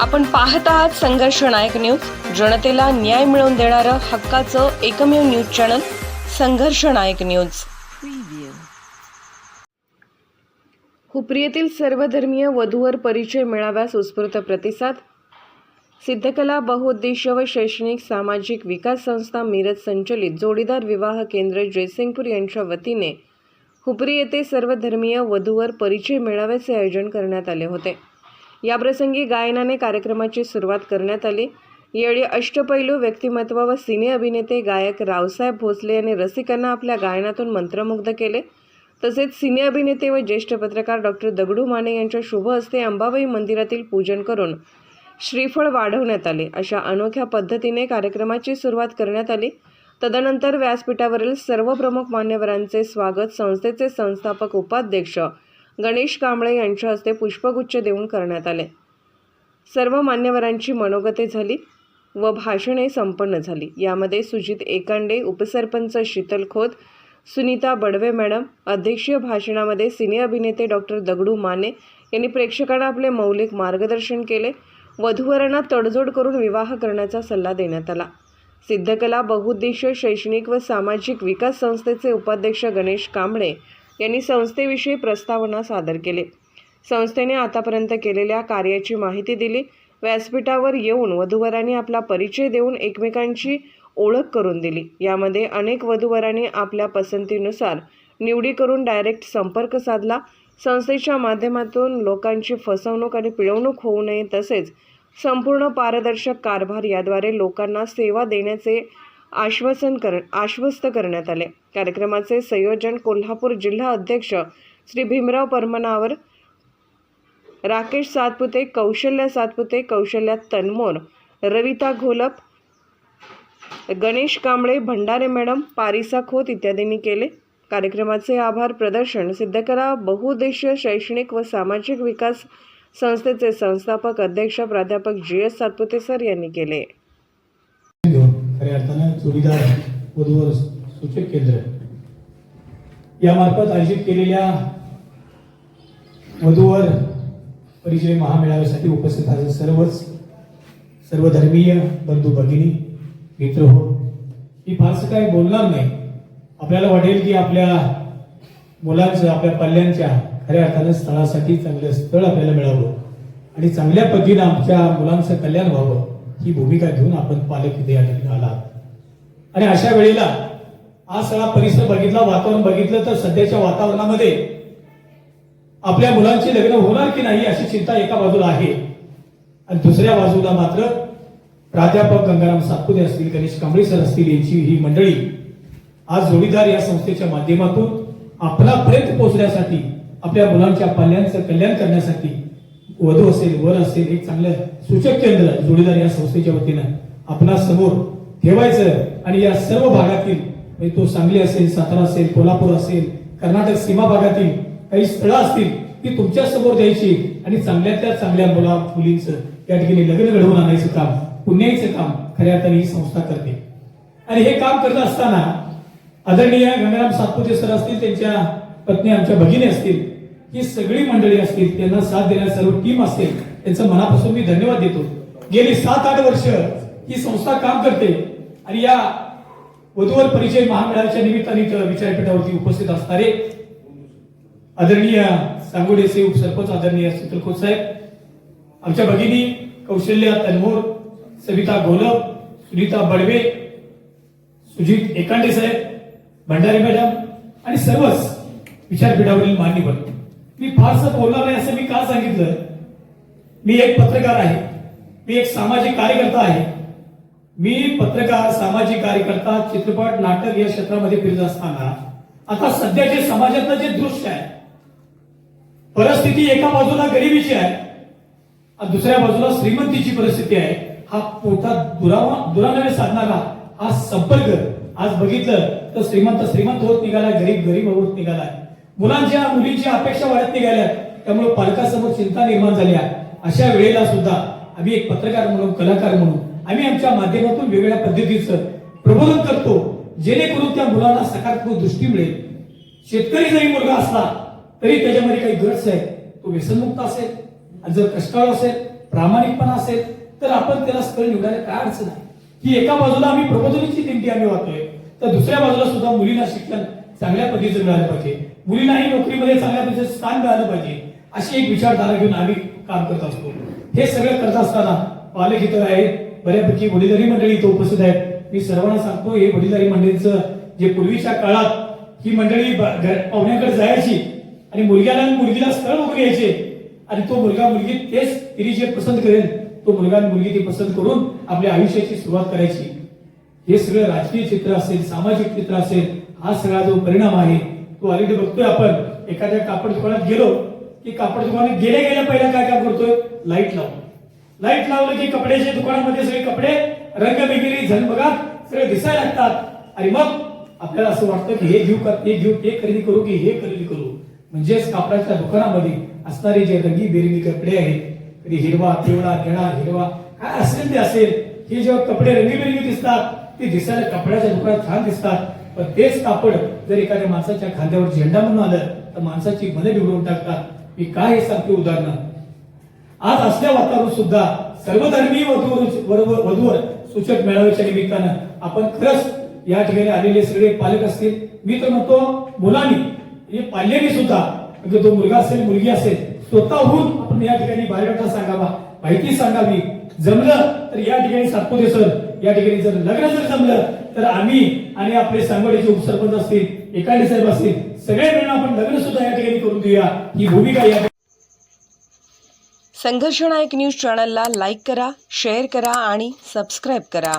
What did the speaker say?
आपण पाहत आहात संघर्ष नायक न्यूज. जनतेला न्याय मिळवून देणारं हक्काचं एकमेव न्यूज चॅनल संघर्ष नायक न्यूज. हुपरी सर्वधर्मीय वधूवर परिचय मिळाव्यास उत्स्फूर्त प्रतिसाद. सिद्धकला बहुउद्देशीय व शैक्षणिक सामाजिक विकास संस्था मिरज संचलित जोडीदार विवाह केंद्र जयसिंगपूर यांच्या वतीने हुपरी येथे सर्वधर्मीय वधूवर परिचय मेळाव्याचे आयोजन करण्यात आले होते. याप्रसंगी गायनाने कार्यक्रमाची सुरुवात करण्यात आली. यावेळी अष्टपैलू व्यक्तिमत्व व सिने अभिनेते गायक रावसाहेब भोसले यांनी रसिकांना आपल्या गायनातून मंत्रमुग्ध केले. तसेच सिने अभिनेते व ज्येष्ठ पत्रकार डॉक्टर दगडू माने यांच्या शुभ हस्ते अंबाबाई मंदिरातील पूजन करून श्रीफळ वाढवण्यात आले. अशा अनोख्या पद्धतीने कार्यक्रमाची सुरुवात करण्यात आली. तदनंतर व्यासपीठावरील सर्व प्रमुख मान्यवरांचे स्वागत संस्थेचे संस्थापक उपाध्यक्ष गणेश कांबळे यांच्या हस्ते पुष्पगुच्छ देऊन करण्यात आले. सर्व मान्यवरांची मनोगते झाली व भाषणे संपन्न झाली. यामध्ये सुजित एकांडे उपसरपंच शीतल खोत सुनीता बडवे मॅडम अध्यक्षीय भाषणामध्ये सिने अभिनेते डॉक्टर दगडू माने यांनी प्रेक्षकांना आपले मौलिक मार्गदर्शन केले. वधूवरांना तडजोड करून विवाह करण्याचा सल्ला देण्यात आला. सिद्धकला बहुउद्देशीय शैक्षणिक व सामाजिक विकास संस्थेचे उपाध्यक्ष गणेश कांबळे यांनी संस्थेविषयी प्रस्तावना सादर केली. संस्थेने आतापर्यंत केलेल्या कार्याची माहिती दिली. व्यासपीठावर येऊन वधूवरांनी आपला परिचय देऊन एकमेकांची ओळख करून दिली. यामध्ये अनेक वधूवरांनी आपल्या पसंतीनुसार निवडी करून डायरेक्ट संपर्क साधला. संस्थेच्या माध्यमातून लोकांची फसवणूक आणि पिळवणूक होऊ नये तसेच संपूर्ण पारदर्शक कारभार याद्वारे लोकांना सेवा देण्याचे आश्वासन कर आश्वस्त करण्यात आले. कार्यक्रमाचे संयोजन कोल्हापूर जिल्हा अध्यक्ष श्री भीमराव परमनावर राकेश सातपुते कौशल्य सातपुते कौशल्या तन्मोर रविता घोलप गणेश कांबळे भंडारे मॅडम पारिसा खोत इत्यादींनी केले. कार्यक्रमाचे आभार प्रदर्शन सिद्धकला बहुउद्देशीय शैक्षणिक व सामाजिक विकास संस्थेचे संस्थापक अध्यक्ष प्राध्यापक जी एस सातपुते सर यांनी केले. खऱ्या अर्थानं जोडीदार वधूवर सूचक केंद्र. यामार्फत आयोजित केलेल्या वधूवर परिचय महामेळाव्यासाठी उपस्थित आहे सर्वच सर्वधर्मीय बंधू भगिनी मित्र हो. मी फारसं काही बोलणार नाही. आपल्याला वाटेल की आपल्या मुलांचं आपल्या पाल्यांच्या खऱ्या अर्थानं स्थळासाठी चांगलं स्थळ आपल्याला मिळावं आणि चांगल्या पद्धतीनं आमच्या मुलांचं कल्याण व्हावं. ही भूमिका घेऊन आपण पालक इथे या ठिकाणी आलात. आणि अशा वेळेला आज सगळा परिसर बघितला वातावरण बघितलं तर सध्याच्या वातावरणामध्ये आपल्या मुलांची लग्न होणार की नाही अशी चिंता एका बाजूला आहे. आणि दुसऱ्या बाजूला मात्र प्राध्यापक गंगाराम सातपुते असतील गणेश कांबळे सर असतील यांची ही मंडळी आज जोडीदार या संस्थेच्या माध्यमातून आपल्यापर्यंत पोहोचण्यासाठी आपल्या मुलांच्या पाल्यांचं कल्याण करण्यासाठी वधू असेल वर असेल एक चांगलं सूचक केंद्र जोडीदार या संस्थेच्या वतीनं आपणा समोर ठेवायचं आणि या सर्व भागातील म्हणजे तो सांगली असेल सातारा असेल कोल्हापूर असेल कर्नाटक सीमा भागातील काही स्थळं असतील ती तुमच्यासमोर द्यायची आणि चांगल्यातल्या चांगल्या मुला मुलींचं या ठिकाणी लग्न घडवून आणायचं काम पुण्याचं काम खऱ्या अर्थाने ही संस्था करते. आणि हे काम करत असताना आदरणीय गंगाराम सातपुते सर असतील त्यांच्या पत्नी आमच्या भगिनी असतील ही सगळी मंडळी असतील त्यांना साथ देणारी सर्व टीम असेल त्यांचं मनापासून मी धन्यवाद देतो. गेली सात आठ वर्ष ही संस्था काम करते आणि या वधूवर परिचय महामेळाव्याच्या निमित्ताने विचारपीठावरती उपस्थित असणारे आदरणीय सांगोडेचे उपसरपंच आदरणीय शीतलखोत साहेब आमच्या भगिनी कौशल्या तन्मोर सविता गोलप सुनीता बडवे सुजित एकांडे साहेब भंडारे मॅडम आणि सर्वच विचारपीठावरील मान्यवर. मी फारसं बोलणार नाही असं मी का सांगितलं मी एक पत्रकार आहे. मी एक सामाजिक कार्यकर्ता आहे. मी पत्रकार सामाजिक कार्यकर्ता चित्रपट नाटक या क्षेत्रामध्ये फिरत असताना आता सध्याचे समाजातलं जे दृश्य आहे परिस्थिती एका बाजूला गरिबीची आहे आणि दुसऱ्या बाजूला श्रीमंतीची परिस्थिती आहे. हा पोटात दुरावा दुराव्याने साधणारा हा संपर्क. आज बघितलं तर श्रीमंत श्रीमंत होत निघालाय गरीब गरीब होत निघालाय. मुलांच्या मुलींच्या अपेक्षा वाढत निघाल्या. त्यामुळे पालकासमोर चिंता निर्माण झाल्या अशा वेळेला सुद्धा आम्ही एक पत्रकार म्हणून कलाकार म्हणून आम्ही आमच्या माध्यमातून वेगवेगळ्या पद्धतीचं प्रबोधन करतो जेणेकरून त्या मुलांना सकारात्मक दृष्टी मिळेल. शेतकरी जरी मुलगा असला तरी त्याच्यामध्ये काही गट्स आहे. तो व्यसनमुक्त असेल आणि जर कष्टाळ असेल प्रामाणिकपणा असेल तर आपण त्याला स्थळ निवडायला काय अडचण आहे? की एका बाजूला आम्ही प्रबोधनाची दिंडी आम्ही वाहतोय तर दुसऱ्या बाजूला सुद्धा मुलींना शिक्षण चांगल्या पद्धतीचं मिळालं पाहिजे. मुलींनाही नोकरीमध्ये चांगल्या पद्धतीचं स्थान मिळालं पाहिजे. अशी एक विचारधारा घेऊन आम्ही काम करत असतो. हे सगळं करत असताना पालक इथं आहेत. बऱ्यापैकी वडीलधारी मंडळी इथं उपस्थित आहेत. मी सर्वांना सांगतो हे वडीलधारी मंडळीचं जे पूर्वीच्या काळात ही मंडळी घर- पाहुण्याकडे जायची आणि मुलग्याला आणि मुलगीला स्थळ बघून यायचे आणि तो मुलगा मुलगी तेच तिने जे पसंत करेल तो मुलगा आणि मुलगी ती पसंत करून आपल्या आयुष्याची सुरुवात करायची. हे सगळं राजकीय चित्र असेल सामाजिक चित्र असेल हा सगळा जो परिणाम आहे तो ऑलरेडी बघतोय आपण. एखाद्या कापड दुकानात गेलो की कापड दुकानात गेल्या गेल्या पहिला काय काम करतोय? लाइट लावून. लाइट लावलं की कपड्याच्या दुकानामध्ये सगळे कपडे रंगबिगिरी झगमगाट सगळे दिसायला लागतात. आणि मग आपल्याला असं वाटतं की हे घेऊ का ते घेऊ ते खरेदी करू की हे खरेदी करू? म्हणजेच कापडाच्या दुकानामध्ये असणारे जे रंगीबेरंगी कपडे आहेत कधी हिरवा पिवळा निळा हिरवा काय असेल ते असेल हे जेव्हा कपडे रंगीबेरंगी दिसतात ते दिसायला कपड्याच्या दुकानात छान दिसतात. पण तेच कापड जर एखाद्या माणसाच्या खांद्यावर झेंडा म्हणून आलं तर माणसाची मने बिघडवून टाकतात. मी काय हे सांगते उदाहरणं? आज असल्या वातावरण सुद्धा सर्वधर्मीय वधूवर वधूवर सूचक मेळाव्याच्या निमित्तानं आपण खरंच या ठिकाणी आलेले सगळे पालक असतील. मी तर म्हणतो मुलांनी म्हणजे हे पाल्याने सुद्धा म्हणजे तो मुलगा असेल मुलगी असेल स्वतःहून आपण या ठिकाणी बायोडाटा सांगावा. माहिती सांगावी. जमलं तर या ठिकाणी सातपुते सर या ठिकाणी जर लग्न जर जमलं तर आम्ही आणि आपले सांगोडीचे उपसरपंच असतील एकाडी साहेब असतील सगळे मिळून आपण लग्न सुद्धा या ठिकाणी करून देऊया. ही भूमिका या संघर्ष नायक न्यूज चॅनलला लाईक करा शेअर करा आणि सबस्क्राईब करा.